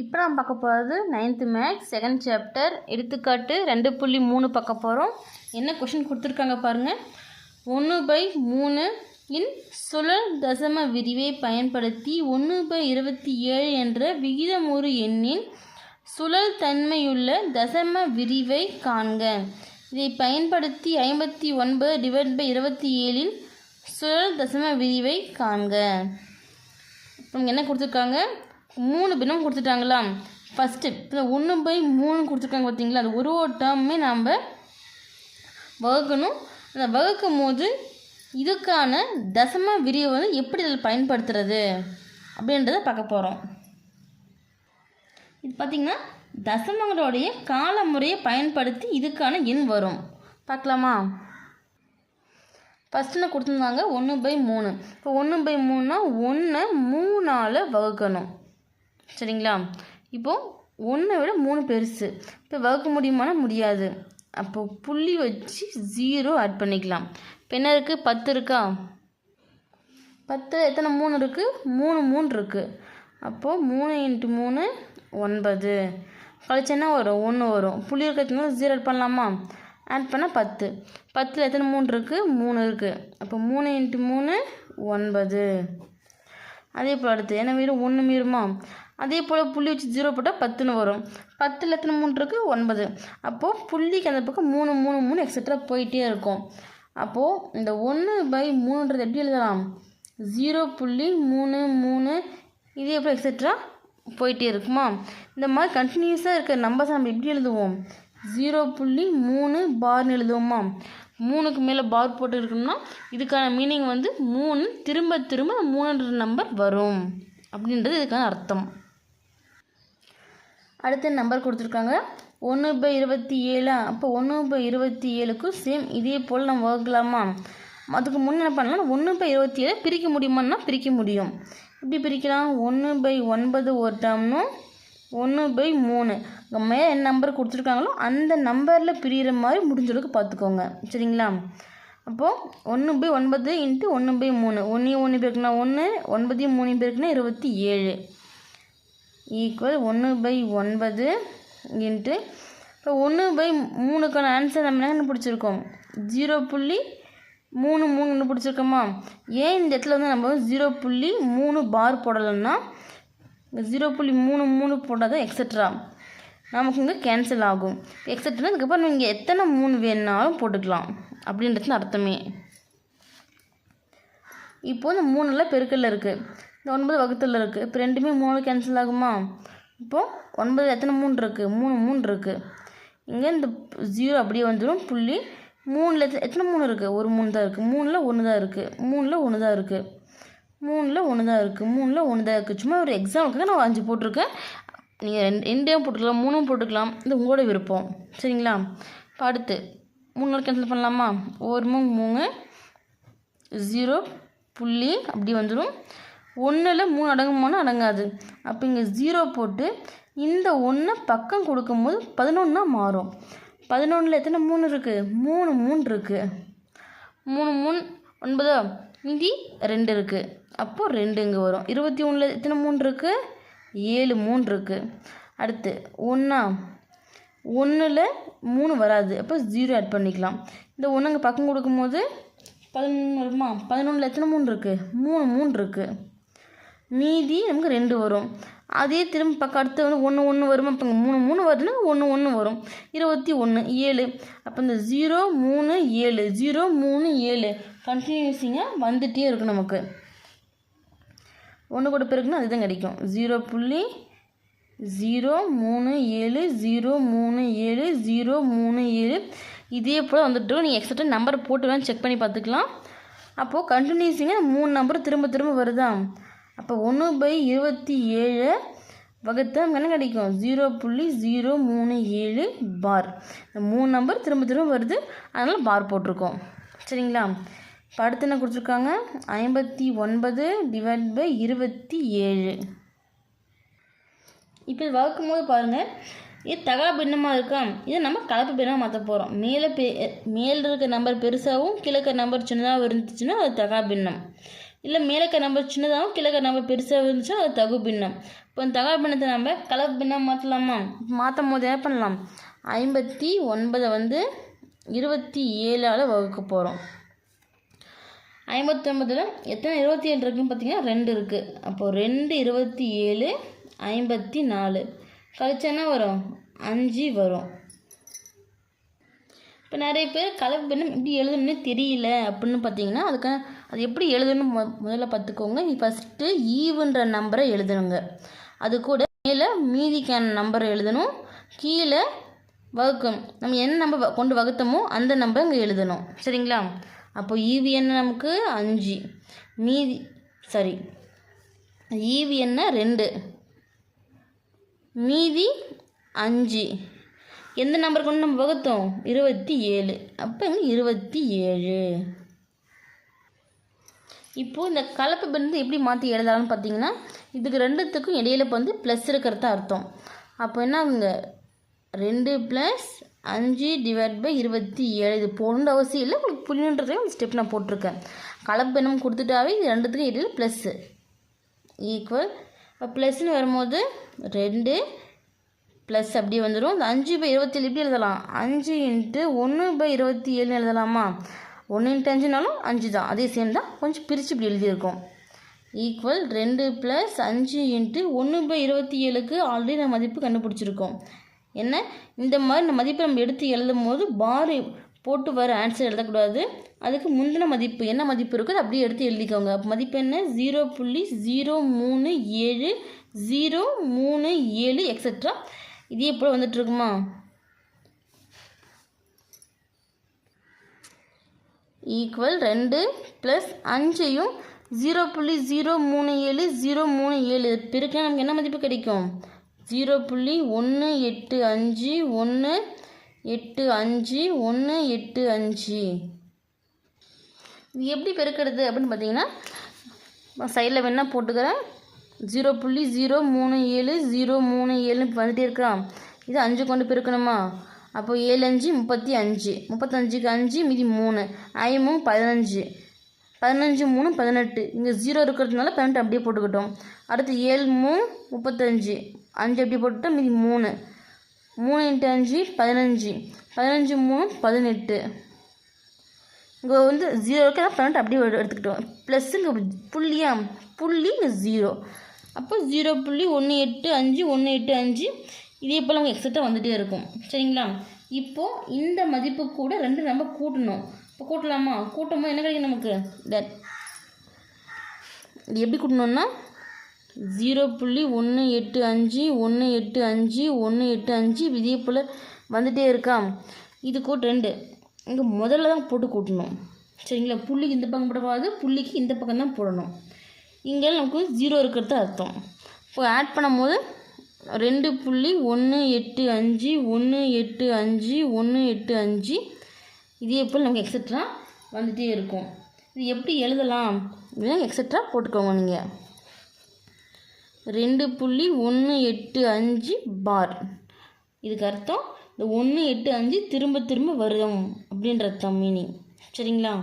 இப்போ நம்ம பார்க்க போகிறது நைன்த்து மேக்ஸ் செகண்ட் சாப்டர் எடுத்துக்காட்டு ரெண்டு புள்ளி மூணு பார்க்க போகிறோம் என்ன கொஷின் கொடுத்துருக்காங்க பாருங்கள் ஒன்று பை மூணு இன் சுழல் தசம விரிவை பயன்படுத்தி ஒன்று பை இருபத்தி ஏழு என்ற விகிதமுறு எண்ணின் சுழல் தன்மையுள்ள தசம விரிவை காண்க. இதை பயன்படுத்தி ஐம்பத்தி ஒன்பது டிவைட் பை இருபத்தி ஏழில் சுழல் தசம விரிவை காண்க. இப்போ என்ன கொடுத்துருக்காங்க? மூணு பின்னும் கொடுத்துட்டாங்களா ஃபஸ்ட்டு இப்போ ஒன்று பை மூணு கொடுத்துருக்காங்க பார்த்தீங்களா அது ஒரு ஒரு டேர்மே நாம் வகுக்கணும். அந்த வகுக்கும் போது இதுக்கான தசம விரிவை வந்து எப்படி இதில் பயன்படுத்துறது அப்படின்றத பார்க்க போகிறோம் இது பார்த்திங்கன்னா தசமங்களுடைய கால முறையை பயன்படுத்தி இதுக்கான எண் வரும். பார்க்கலாமா? ஃபஸ்ட்டு நான் கொடுத்துருந்தாங்க? ஒன்று பை மூணு. இப்போ ஒன்று பை மூணுனா ஒன்று மூணால் வகுக்கணும். சரிங்களா? இப்போது ஒன்றை விட மூணு பெருசு. இப்போ வகுக்க முடியுமானா முடியாது. அப்போது புள்ளி வச்சு ஜீரோ ஆட் பண்ணிக்கலாம். இப்போ என்ன இருக்குது பத்து இருக்கா? பத்து எத்தனை மூணு இருக்குது மூணு மூணு இருக்குது அப்போது மூணு இன்ட்டு மூணு ஒன்பது. கழிச்சு என்ன வரும்? ஒன்று வரும். புள்ளி இருக்கிறதுனால ஜீரோ ஆட் பண்ணலாமா? ஆட் பண்ணால் பத்து. பத்தில் எத்தனை மூணு இருக்குது மூணு இருக்குது அப்போ மூணு இன்ட்டு மூணு ஒன்பது. அதே போல் அடுத்து. என்ன மீறும்? ஒன்று மீறுமா? அதே போல் புள்ளி வச்சு ஜீரோ போட்டால் பத்துன்னு வரும். பத்தில் எத்தனை மூணு இருக்குது ஒன்பது. அப்போது புள்ளிக்கு அந்த பக்கம் மூணு மூணு மூணு எக்ஸட்ரா போயிட்டே இருக்கும். அப்போது இந்த ஒன்று பை மூணுன்றது எப்படி எழுதலாம்? ஜீரோ புள்ளி மூணு மூணு இதே போல் எக்ஸட்ரா போயிட்டே இருக்குமா? இந்த மாதிரி கண்டினியூஸாக இருக்கிற நம்பர்ஸ் நம்ம எப்படி எழுதுவோம்? ஜீரோ புள்ளி மூணு பார்னு எழுதுவோமா? மூணுக்கு மேலே பார் போட்டு இருக்கணும்னா இதுக்கான மீனிங் வந்து மூணு திரும்ப திரும்ப மூணுன்ற நம்பர் வரும். அப்படின்றது இதுக்கான அர்த்தம். அடுத்த நம்பர் கொடுத்துருக்காங்க. ஒன்று பை இருபத்தி ஏழா? அப்போ ஒன்று பை இருபத்தி ஏழுக்கும் சேம் இதே போல் நம்ம வகுக்கலாமா? அதுக்கு முன்னே என்ன பண்ணலாம்? ஒன்று பை இருபத்தி ஏழு பிரிக்க முடியுமான்னா பிரிக்க முடியும். எப்படி பிரிக்கலாம்? ஒன்று பை ஒன்பது ஒரு டேர்ம்னும் ஒன்று பை மூணு. இங்கே மேலே என்ன நம்பர் கொடுத்துருக்காங்களோ அந்த நம்பரில் பிரிகிற மாதிரி முடிஞ்சளவுக்கு பார்த்துக்கோங்க. சரிங்களா? அப்போது ஒன்று பை ஒன்பது இன்ட்டு ஒன்று பை மூணு. ஒன்றையும் ஒன்று பேருக்குன்னா ஒன்று ஒன்பதையும் மூணு பேருக்குன்னா இருபத்தி ஏழு. ஈக்குவல் ஒன்று பை ஒன்பது இன்ட்டு இப்போ ஒன்று பை மூணுக்கான ஆன்சர் நம்ம என்ன பிடிச்சிருக்கோம் ஜீரோ புள்ளி மூணு மூணு பிடிச்சிருக்கோமா ஏன் இந்த இடத்துல வந்து நம்ம ஜீரோ புள்ளி மூணு பார் போடலைன்னா? ஜீரோ புள்ளி மூணு மூணு போட்டால் தான் எக்ஸட்ரா நமக்கு இங்கே கேன்சல் ஆகும். எக்ஸட்ரா அதுக்கப்புறம் நீங்கள் எத்தனை மூணு வேணுனாலும் போட்டுக்கலாம். அப்படின்றது அர்த்தமே. இப்போ இந்த மூணில் பெருக்கல்ல இருக்குது இந்த ஒன்பது வகுத்தில் இருக்குது இப்போ ரெண்டுமே மூணு கேன்சல் ஆகுமா? இப்போது ஒன்பது எத்தனை மூணு இருக்குது மூணு மூணு இருக்குது இங்கே இந்த ஜீரோ அப்படியே வந்துடும் புள்ளி மூணில் எத்தனை எத்தனை மூணு இருக்குது ஒரு மூணு தான் இருக்குது மூணில் ஒன்று தான் இருக்குது மூணில் ஒன்று தான் இருக்குது மூணில் ஒன்று தான் இருக்குது மூணில் ஒன்று தான் இருக்குது சும்மா ஒரு எக்ஸாமுக்காக நான் அஞ்சு போட்டிருக்கேன். நீங்கள் ரெண்டு ரெண்டையும் போட்டுக்கலாம் மூணும் போட்டுக்கலாம். இது உங்களோட விருப்பம். சரிங்களா? இப்போ அடுத்து மூணு நாள் கேன்சல் பண்ணலாமா? ஒரு மூணு மூணு ஜீரோ புள்ளி அப்படி வந்துடும் ஒன்றில் மூணு அடங்குமானா அடங்காது. அப்போ இங்கே ஜீரோ போட்டு இந்த ஒன்றை பக்கம் கொடுக்கும்போது பதினொன்றா மாறும். பதினொன்றில் எத்தனை மூணு இருக்குது மூணு மூணு இருக்குது மூணு மூணு ஒன்பதோ மீதி ரெண்டு இருக்குது அப்போது ரெண்டு இங்கே வரும். இருபத்தி ஒன்றில் எத்தனை மூணு இருக்குது ஏழு மூணு இருக்குது அடுத்து ஒன்றா ஒன்றில் மூணு வராது. அப்போ ஜீரோ ஆட் பண்ணிக்கலாம். இந்த ஒன்று அங்கே பக்கம் கொடுக்கும்போது பதினொன்று வருமா பதினொன்றில் எத்தனை மூணு இருக்குது மூணு மூணு இருக்குது மீதி நமக்கு ரெண்டு வரும். அதே திரும்ப பக்கம் அடுத்து வந்து ஒன்று ஒன்று வருமா. அப்போ மூணு மூணு வருதுன்னா ஒன்று ஒன்று வரும். இருபத்தி ஒன்று ஏழு. அப்போ இந்த ஜீரோ மூணு ஏழு. ஜீரோ மூணு ஏழு. கண்டினியூஸிங்காக வந்துகிட்டே இருக்கும் நமக்கு. ஒன்று கூட பிறகுனா அதுதான் கிடைக்கும். ஜீரோ புள்ளி ஜீரோ மூணு ஏழு. ஜீரோ மூணு ஏழு. ஜீரோ மூணு ஏழு. இதே போல் வந்துட்டு நீங்கள் எக்ஸ்ட்ரா நம்பர் போட்டு வேணும் செக் பண்ணி பார்த்துக்கலாம். அப்போது கண்டினியூஸிங்காக மூணு நம்பர் திரும்ப திரும்ப வருதா? அப்போ ஒன்று பை இருபத்தி ஏழு வகுத்து நமக்கு என்ன கிடைக்கும்? ஜீரோ புள்ளி ஜீரோ மூணு ஏழு பார் இந்த மூணு நம்பர் திரும்ப திரும்ப வருது. அதனால் பார் போட்டிருக்கோம். சரிங்களா? படுத்து என்ன கொடுத்துருக்காங்க? ஐம்பத்தி ஒன்பது டிவைட் பை இருபத்தி ஏழு. இப்போ வகுக்கும் போது பாருங்கள் இது தகா பின்னமாக இருக்கா? இதை நம்ம கலப்பு பின்னமாக மாற்ற போகிறோம் மேலே பெ மேலே இருக்க நம்பர் பெருசாகவும் கீழே நம்பர் சின்னதாக இருந்துச்சுன்னா அது தகா பின்னம். இல்லை மேலக்க நம்பர் சின்னதாகவும் கிழக்க நம்பர் பெருசாக இருந்துச்சுன்னா அது தகு பின்னம். இப்போ அந்த தகா பின்னத்தை நம்ம கலப்பு பின்னம் மாற்றலாமா மாற்றும் போது என்ன பண்ணலாம்? ஐம்பத்தி ஒன்பதை வந்து இருபத்தி ஏழால் வகுக்க போகிறோம் ஐம்பத்தொம்பதில் எத்தனை? இருபத்தி ஏழு இருக்குன்னு பார்த்தீங்கன்னா ரெண்டு இருக்குது அப்போது ரெண்டு இருபத்தி ஏழு ஐம்பத்தி நாலு. கழிச்சா என்ன வரும்? அஞ்சு வரும். இப்போ நிறைய பேர் கலப்பு பின்னம் இப்படி எழுதணும்னு தெரியல அப்படின்னு பார்த்தீங்கன்னா அதுக்கான அது எப்படி எழுதணும் மொ முதல்ல பார்த்துக்கோங்க. நீ ஃபஸ்ட்டு ஈவுன்ற நம்பரை எழுதணுங்க. அது கூட மேலே மீதிக்கான நம்பரை எழுதணும். கீழே வகுக்கணும். நம்ம என்ன நம்பர் கொண்டு வகுத்தோமோ அந்த நம்பர் இங்கே எழுதணும். சரிங்களா? அப்போ ஈவி என்ன நமக்கு? அஞ்சு. மீதி சரி ஈவி என்ன? ரெண்டு. மீதி அஞ்சு. எந்த நம்பர் கொண்டு நம்ம வகுத்தோம்? இருபத்தி ஏழு. அப்போ இங்கே இருபத்தி ஏழு. இப்போது இந்த கலப்பு பின்னத்தை எப்படி மாற்றி எழுதலாம்னு பார்த்தீங்கன்னா இதுக்கு ரெண்டுத்துக்கும் இடையில இப்போ வந்து ப்ளஸ் இருக்கிறது அர்த்தம். அப்போ என்ன ஆகுங்க? ரெண்டு ப்ளஸ் அஞ்சு டிவைட் பை இருபத்தி ஏழு. இது போகணுன்ற அவசியம் இல்லை உங்களுக்கு புரியணுன்றதே ஒரு ஸ்டெப் நான் போட்டிருக்கேன். கலப்பு பெண்ணும் கொடுத்துட்டாவே இது ரெண்டுத்துக்கும் இடையில ப்ளஸ்ஸு ஈக்குவல் இப்போ ப்ளஸ்ன்னு வரும்போது ரெண்டு ப்ளஸ் அப்படியே வந்துடும் இந்த அஞ்சு பை இருபத்தேழு எப்படி எழுதலாம்? அஞ்சு இன்ட்டு ஒன்று பை இருபத்தி ஏழுன்னு எழுதலாமா? ஒன்று இன்ட்டு அஞ்சுனாலும் அஞ்சு தான். அதே சேம் தான். கொஞ்சம் பிரித்து இப்படி எழுதியிருக்கோம். ஈக்குவல் ரெண்டு ப்ளஸ் அஞ்சு இன்ட்டு ஒன்று பை இருபத்தி ஏழுக்கு ஆல்ரெடி நம்ம மதிப்பு கண்டுபிடிச்சிருக்கோம். என்ன? இந்த மாதிரி நம்ம மதிப்பை நம்ம எடுத்து எழுதும் போது பார் போட்டு வர ஆன்சர் எழுதக்கூடாது. அதுக்கு முந்தின மதிப்பு என்ன மதிப்பு இருக்கோ அதை அப்படியே எடுத்து எழுதிக்கோங்க. மதிப்பு என்ன? ஜீரோ புள்ளி ஜீரோ மூணு ஏழு ஜீரோ மூணு ஏழு எக்ஸட்ரா இதே போல் வந்துட்டுருக்குமா ஈக்குவல் ரெண்டு ப்ளஸ் அஞ்சையும் ஜீரோ புள்ளி ஜீரோ மூணு ஏழு ஜீரோ மூணு ஏழு. பெருக்கினா நமக்கு என்ன மதிப்பு கிடைக்கும்? ஜீரோ புள்ளி ஒன்று எட்டு அஞ்சு ஒன்று எட்டு அஞ்சு ஒன்று எட்டு அஞ்சு. இது எப்படி பெருக்கிறது அப்படின்னு பார்த்தீங்கன்னா சைடில் வேணால் போட்டுக்கிறேன். ஜீரோ புள்ளி ஜீரோ மூணு ஏழு ஜீரோ மூணு ஏழுன்னு வந்துகிட்டே இருக்கிறான். இது அஞ்சு கொண்டு பெருக்கணுமா? அப்போ ஏழு அஞ்சு. முப்பத்தி அஞ்சு முப்பத்தஞ்சுக்கு அஞ்சு மீதி மூணு. ஐமு பதினஞ்சு. பதினஞ்சு மூணு பதினெட்டு. இங்கே ஜீரோ இருக்கிறதுனால பதினெட்டு அப்படியே போட்டுக்கிட்டோம். அடுத்து ஏழு மூணு முப்பத்தஞ்சு அஞ்சு. அப்படியே போட்டுட்டோம் மீதி மூணு. மூணு இன்ட்டு அஞ்சு பதினஞ்சு. பதினஞ்சு மூணு பதினெட்டு. இங்கே வந்து ஜீரோ இருக்க பதினெட்டு அப்படியே எடுத்துக்கிட்டோம். ப்ளஸ் இங்கே புள்ளியா புள்ளி இங்கே ஜீரோ அப்போ ஜீரோ புள்ளி ஒன்று எட்டு அஞ்சு ஒன்று எட்டு அஞ்சு. இதே போல் அவங்க எக்ஸட்டாக வந்துகிட்டே இருக்கும். சரிங்களா? இப்போது இந்த மதிப்பு கூட ரெண்டு நம்ம கூட்டணும். இப்போ கூட்டலாமா? கூட்டும்போது என்ன கிடைக்கும் நமக்கு? தட் இது எப்படி கூட்டணும்னா ஜீரோ புள்ளி ஒன்று எட்டு அஞ்சு ஒன்று எட்டு அஞ்சு ஒன்று எட்டு அஞ்சு இதே போல் வந்துகிட்டே இருக்கா இது கூட்டு ரெண்டு. இங்கே முதல்ல தான் போட்டு கூட்டணும். சரிங்களா? புள்ளிக்கு இந்த பக்கம் போடக்கூடாது புள்ளிக்கு இந்த பக்கம் தான் போடணும். இங்கே நமக்கு ஜீரோ இருக்கிறது அர்த்தம். இப்போ ஆட் பண்ணும்போது ரெண்டு புள்ளி ஒன்று எட்டு அஞ்சு ஒன்று எட்டு அஞ்சு ஒன்று எட்டு அஞ்சு. இதே போல் நமக்கு எக்ஸட்ரா வந்துகிட்டே இருக்கும். இது எப்படி எழுதலாம்? அப்படின்னா எக்ஸட்ரா போட்டுக்கோங்க நீங்கள் ரெண்டு புள்ளி ஒன்று எட்டு அஞ்சு பார். இதுக்கு அர்த்தம் இந்த ஒன்று எட்டு அஞ்சு திரும்ப திரும்ப வரும் அப்படின்ற அர்த்தம் மீனிங் சரிங்களா?